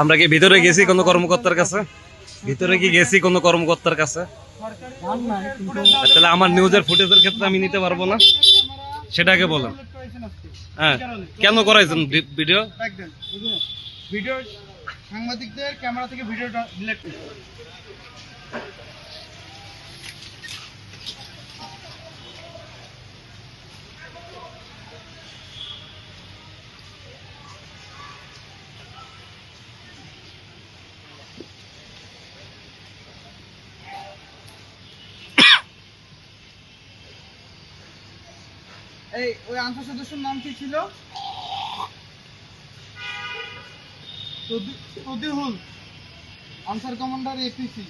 আমরা কি ভিতরে গেছি কোনো কর্মকর্তার কাছে? ভিতরে কি গেছি কোনো কর্মকর্তার কাছে? তাহলে আমার নিউজের ফুটেজের ক্ষেত্রে আমি নিতে পারব না। সেটাকে বলেন। হ্যাঁ কেন করাইছেন ভিডিও ভিডিও সাংবাদিকদের ক্যামেরা থেকে ভিডিওটা ডিলেট এই ওই আনসার সদস্যের নাম কি ছিল? তদি- তদিহুল আনসার কমান্ডার এপিসি